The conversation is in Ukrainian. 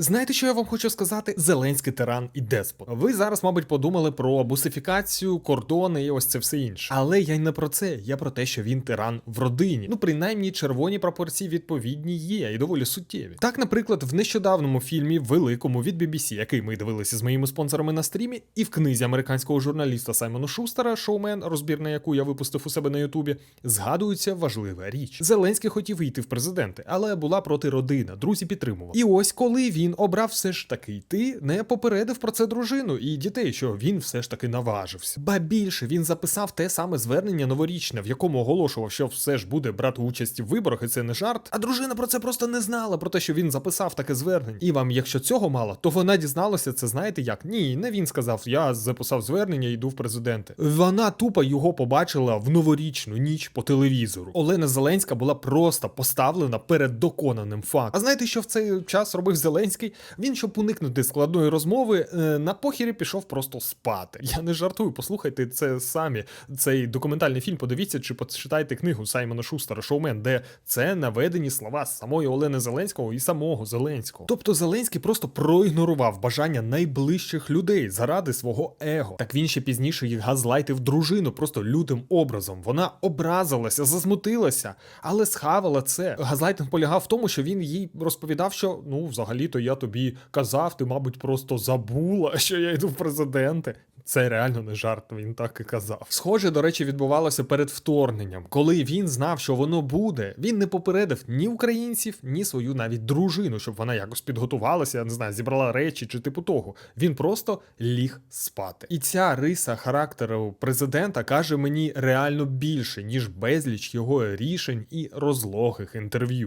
Знаєте, що я вам хочу сказати? Зеленський тиран і деспот. Ви зараз, мабуть, подумали про бусифікацію, кордони і ось це все інше. Але я й не про це. Я про те, що він тиран в родині. Ну, принаймні, червоні пропорції відповідні є і доволі суттєві. Так, наприклад, в нещодавному фільмі великому від BBC, який ми дивилися з моїми спонсорами на стрімі, і в книзі американського журналіста Саймона Шустера, шоумен, розбір на яку я випустив у себе на Ютубі, згадується важлива річ. Зеленський хотів йти в президенти, але була проти родина, друзі підтримували. І ось коли він обрав все ж таки йти, не попередив про це дружину і дітей, що він все ж таки наважився. Ба більше він записав те саме звернення новорічне, в якому оголошував, що все ж буде брати участь в виборах, і це не жарт. А дружина про це просто не знала, про те, що він записав таке звернення. І вам, якщо цього мало, то вона дізналася це, знаєте як? Ні, не він сказав, я записав звернення йду в президенти. Вона тупо його побачила в новорічну ніч по телевізору. Олена Зеленська була просто поставлена перед доконаним фактом. А знаєте, що в цей час робив Зеленський? Він, щоб уникнути складної розмови, е, на похірі пішов просто спати. Я не жартую, послухайте це самі. Цей документальний фільм подивіться чи почитайте книгу Саймона Шустера Шоумен, де це наведені слова самої Олени Зеленського і самого Зеленського. Тобто Зеленський просто проігнорував бажання найближчих людей заради свого его. Так він ще пізніше їх газлайтив дружину просто лютим образом. Вона образилася, засмутилася, але схавала це. Газлайтинг полягав в тому, що він їй розповідав, що ну, взагалі-то я тобі казав, ти, мабуть, просто забула, що я йду в президенти. Це реально не жарт, він так і казав. Схоже, до речі, відбувалося перед вторгненням. Коли він знав, що воно буде, він не попередив ні українців, ні свою навіть дружину, щоб вона якось підготувалася, я не знаю, зібрала речі чи типу того. Він просто ліг спати. І ця риса характеру президента каже мені реально більше, ніж безліч його рішень і розлогих інтерв'ю.